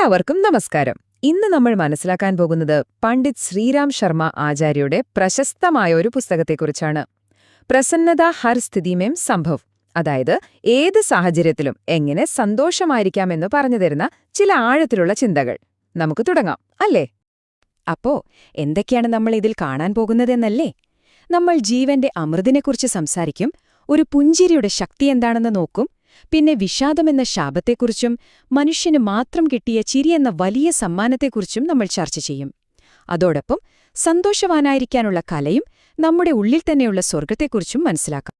എല്ലാവർക്കും നമസ്കാരം. ഇന്ന് നമ്മൾ മനസ്സിലാക്കാൻ പോകുന്നത് പണ്ഡിറ്റ് ശ്രീരാം ശർമ്മ ആചാര്യയുടെ പ്രശസ്തമായ ഒരു പുസ്തകത്തെക്കുറിച്ചാണ്. പ്രസന്നത ഹർ സ്ഥിതിമേം സംഭവ്. അതായത് ഏത് സാഹചര്യത്തിലും എങ്ങനെ സന്തോഷമായിരിക്കാമെന്ന് പറഞ്ഞുതരുന്ന ചില ആഴത്തിലുള്ള ചിന്തകൾ. നമുക്ക് തുടങ്ങാം അല്ലേ? അപ്പോ എന്തൊക്കെയാണ് നമ്മൾ ഇതിൽ കാണാൻ പോകുന്നതെന്നല്ലേ? നമ്മൾ ജീവന്റെ അമൃതിനെക്കുറിച്ച് സംസാരിക്കും ഒരു പുഞ്ചിരിയുടെ ശക്തി എന്താണെന്ന് നോക്കും പിന്നെ വിഷാദമെന്ന ശാപത്തെക്കുറിച്ചും മനുഷ്യന് മാത്രം കിട്ടിയ ചിരിയെന്ന വലിയ സമ്മാനത്തെക്കുറിച്ചും നമ്മൾ ചർച്ച ചെയ്യും. അതോടൊപ്പം സന്തോഷവാനായിരിക്കാനുള്ള കലയും നമ്മുടെ ഉള്ളിൽ തന്നെയുള്ള സ്വർഗത്തെക്കുറിച്ചും മനസ്സിലാക്കാം.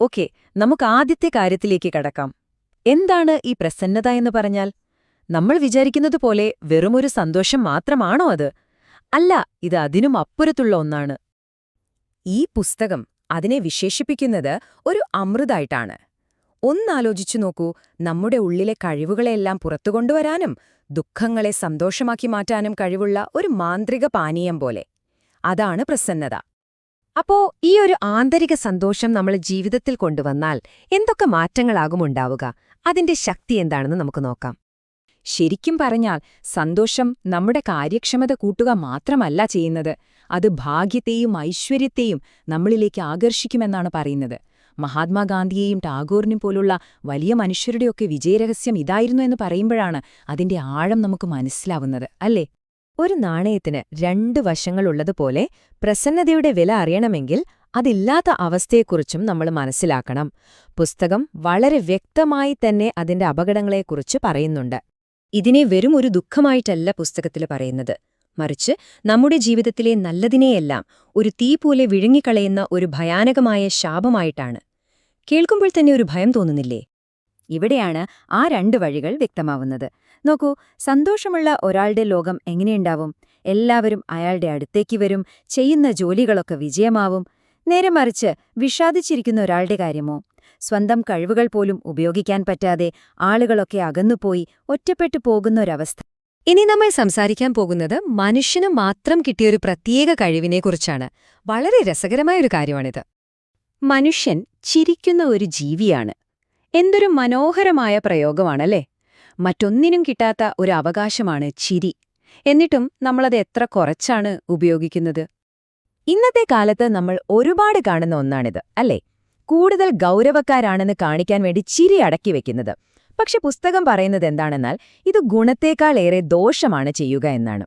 ഓക്കെ നമുക്ക് ആദ്യത്തെ കാര്യത്തിലേക്ക് കടക്കാം. എന്താണ് ഈ പ്രസന്നത എന്ന് പറഞ്ഞാൽ? നമ്മൾ വിചാരിക്കുന്നത് പോലെ വെറുമൊരു സന്തോഷം മാത്രമാണോ അത്? അല്ല ഇത് അതിനും അപ്പുറത്തുള്ള ഒന്നാണ്. ഈ പുസ്തകം അതിനെ വിശേഷിപ്പിക്കുന്നത് ഒരു അമൃതായിട്ടാണ്. ഒന്നാലോചിച്ചു നോക്കൂ. നമ്മുടെ ഉള്ളിലെ കഴിവുകളെല്ലാം പുറത്തുകൊണ്ടുവരാനും ദുഃഖങ്ങളെ സന്തോഷമാക്കി മാറ്റാനും കഴിവുള്ള ഒരു മാന്ത്രിക പാനീയം പോലെ. അതാണ് പ്രസന്നത. അപ്പോ ഈ ഒരു ആന്തരിക സന്തോഷം നമ്മൾ ജീവിതത്തിൽ കൊണ്ടുവന്നാൽ എന്തൊക്കെ മാറ്റങ്ങളാകും ഉണ്ടാവുക? അതിന്റെ ശക്തി എന്താണെന്ന് നമുക്ക് നോക്കാം. ശരിക്കും പറഞ്ഞാൽ സന്തോഷം നമ്മുടെ കാര്യക്ഷമത കൂട്ടുക മാത്രമല്ല ചെയ്യുന്നത്. അത് ഭാഗ്യത്തെയും ഐശ്വര്യത്തെയും നമ്മളിലേക്ക് ആകർഷിക്കുമെന്നാണ് പറയുന്നത്. മഹാത്മാഗാന്ധിയെയും ടാഗോറിനും പോലുള്ള വലിയ മനുഷ്യരുടെയൊക്കെ വിജയരഹസ്യം ഇതായിരുന്നു എന്ന് പറയുമ്പോഴാണ് അതിന്റെ ആഴം നമുക്ക് മനസ്സിലാവുന്നത് അല്ലേ? ഒരു നാണയത്തിന് രണ്ട് വശങ്ങളുള്ളതുപോലെ പ്രസന്നതയുടെ വില അറിയണമെങ്കിൽ അതില്ലാത്ത അവസ്ഥയെക്കുറിച്ചും നമ്മൾ മനസ്സിലാക്കണം. പുസ്തകം വളരെ വ്യക്തമായി തന്നെ അതിന്റെ അപകടങ്ങളെക്കുറിച്ച് പറയുന്നുണ്ട്. ഇതിനെ വെറും ഒരു ദുഃഖമായിട്ടല്ല പുസ്തകത്തിൽ പറയുന്നത്. മറിച്ച് നമ്മുടെ ജീവിതത്തിലെ നല്ലതിനെയെല്ലാം ഒരു തീ പോലെ വിഴുങ്ങിക്കളയുന്ന ഒരു ഭയാനകമായ ശാപമായിട്ടാണ് കേൾക്കുമ്പോൾ തന്നെ ഒരു ഭയം തോന്നുന്നില്ലേ? ഇവിടെയാണ് ആ രണ്ട് വഴികൾ വ്യക്തമാവുന്നത്. നോക്കൂ സന്തോഷമുള്ള ഒരാളുടെ ലോകം എങ്ങനെയുണ്ടാവും? എല്ലാവരും അയാളുടെ അടുത്തേക്ക് വരും ചെയ്യുന്ന ജോലികളൊക്കെ വിജയമാവും. നേരെ മറിച്ച് വിഷാദിച്ചിരിക്കുന്ന ഒരാളുടെ കാര്യമോ? സ്വന്തം കഴിവുകൾ പോലും ഉപയോഗിക്കാൻ പറ്റാതെ ആളുകളൊക്കെ അകന്നുപോയി ഒറ്റപ്പെട്ടു പോകുന്ന ഒരവസ്ഥ ഇനി നമ്മൾ സംസാരിക്കാൻ പോകുന്നത് മനുഷ്യന് മാത്രം കിട്ടിയൊരു പ്രത്യേക കഴിവിനെക്കുറിച്ചാണ്. വളരെ രസകരമായൊരു കാര്യമാണിത്. മനുഷ്യൻ ചിരിക്കുന്ന ഒരു ജീവിയാണ്. എന്തൊരു മനോഹരമായ പ്രയോഗമാണല്ലേ? മറ്റൊന്നിനും കിട്ടാത്ത ഒരു അവകാശമാണ് ചിരി. എന്നിട്ടും നമ്മളത് എത്ര കുറച്ചാണ് ഉപയോഗിക്കുന്നത്? ഇന്നത്തെ കാലത്ത് നമ്മൾ ഒരുപാട് കാണുന്ന ഒന്നാണിത് അല്ലേ? കൂടുതൽ ഗൗരവക്കാരാണെന്ന് കാണിക്കാൻ വേണ്ടി ചിരി അടക്കി വെക്കുന്നത്. പക്ഷെ പുസ്തകം പറയുന്നത് എന്താണെന്നാൽ ഇത് ഗുണത്തേക്കാളേറെ ദോഷമാണ് ചെയ്യുക എന്നാണ്.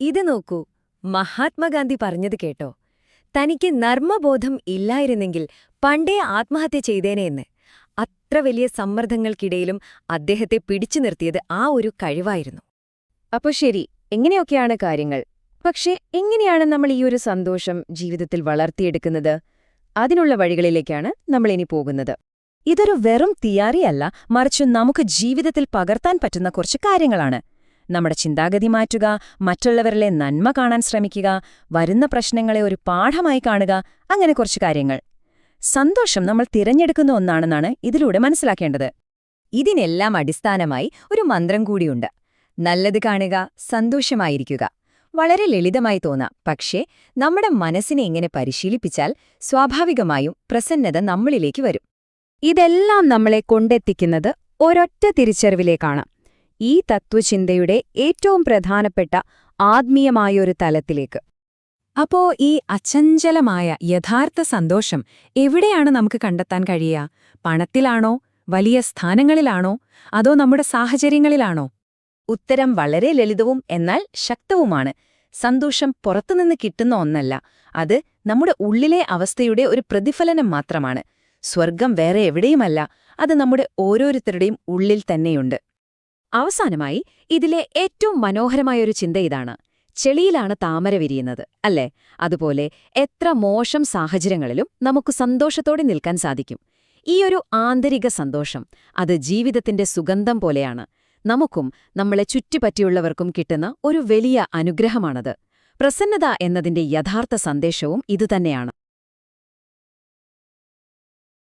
ഇത് നോക്കൂ മഹാത്മാഗാന്ധി പറഞ്ഞത് കേട്ടോ. തനിക്ക് നർമ്മബോധം ഇല്ലായിരുന്നെങ്കിൽ പണ്ടേ ആത്മഹത്യ ചെയ്തേനെയെന്ന് അത്ര വലിയ സമ്മർദ്ദങ്ങൾക്കിടയിലും അദ്ദേഹത്തെ പിടിച്ചു നിർത്തിയത് ആ ഒരു കഴിവായിരുന്നു. അപ്പൊ ശരി എങ്ങനെയൊക്കെയാണ് കാര്യങ്ങൾ? പക്ഷെ എങ്ങനെയാണ് നമ്മൾ ഈ ഒരു സന്തോഷം ജീവിതത്തിൽ വളർത്തിയെടുക്കുന്നത്? അതിനുള്ള വഴികളിലേക്കാണ് നമ്മൾ ഇനി പോകുന്നത്. ഇതൊരു വെറും തിയാറിയല്ല മറിച്ച് നമുക്ക് ജീവിതത്തിൽ പകർത്താൻ പറ്റുന്ന കുറച്ച് കാര്യങ്ങളാണ്. നമ്മുടെ ചിന്താഗതി മാറ്റുക മറ്റുള്ളവരിലെ നന്മ കാണാൻ ശ്രമിക്കുക വരുന്ന പ്രശ്നങ്ങളെ ഒരു പാഠമായി കാണുക അങ്ങനെ കുറച്ച് കാര്യങ്ങൾ. സന്തോഷം നമ്മൾ തിരഞ്ഞെടുക്കുന്ന ഒന്നാണെന്നാണ് ഇതിലൂടെ മനസ്സിലാക്കേണ്ടത്. ഇതിനെല്ലാം അടിസ്ഥാനമായി ഒരു മന്ത്രം കൂടിയുണ്ട്. നല്ലത് കാണുക സന്തോഷമായിരിക്കുക. വളരെ ലളിതമായി തോന്നാം. പക്ഷേ നമ്മുടെ മനസ്സിനെ ഇങ്ങനെ പരിശീലിപ്പിച്ചാൽ സ്വാഭാവികമായും പ്രസന്നത നമ്മളിലേക്ക് വരും. ഇതെല്ലാം നമ്മളെ കൊണ്ടെത്തിക്കുന്നത് ഒരൊറ്റ തിരിച്ചറിവിലേക്കാണ്. ഈ തത്വചിന്തയുടെ ഏറ്റവും പ്രധാനപ്പെട്ട ആത്മീയമായൊരു തലത്തിലേക്ക്. അപ്പോ ഈ അചഞ്ചലമായ യഥാർത്ഥ സന്തോഷം എവിടെയാണ് നമുക്ക് കണ്ടെത്താൻ കഴിയുക? പണത്തിലാണോ? വലിയ സ്ഥാനങ്ങളിലാണോ? അതോ നമ്മുടെ സാഹചര്യങ്ങളിലാണോ? ഉത്തരം വളരെ ലളിതവും എന്നാൽ ശക്തവുമാണ്. സന്തോഷം പുറത്തുനിന്ന് കിട്ടുന്ന ഒന്നല്ല. അത് നമ്മുടെ ഉള്ളിലെ അവസ്ഥയുടെ ഒരു പ്രതിഫലനം മാത്രമാണ്. സ്വർഗം വേറെ എവിടെയുമല്ല. അത് നമ്മുടെ ഓരോരുത്തരുടെയും ഉള്ളിൽ തന്നെയുണ്ട്. അവസാനമായി ഇതിലെ ഏറ്റവും മനോഹരമായൊരു ചിന്ത ഇതാണ്. ചെളിയിലാണ് താമര വിരിയുന്നത് അല്ലേ? അതുപോലെ എത്ര മോശം സാഹചര്യങ്ങളിലും നമുക്ക് സന്തോഷത്തോടെ നിൽക്കാൻ സാധിക്കും. ഈയൊരു ആന്തരിക സന്തോഷം അത് ജീവിതത്തിന്റെ സുഗന്ധം പോലെയാണ്. നമുക്കും നമ്മളെ ചുറ്റിപ്പറ്റിയുള്ളവർക്കും കിട്ടുന്ന ഒരു വലിയ അനുഗ്രഹമാണത്. പ്രസന്നത എന്നതിന്റെ യഥാർത്ഥ സന്ദേശവും ഇതുതന്നെയാണ്.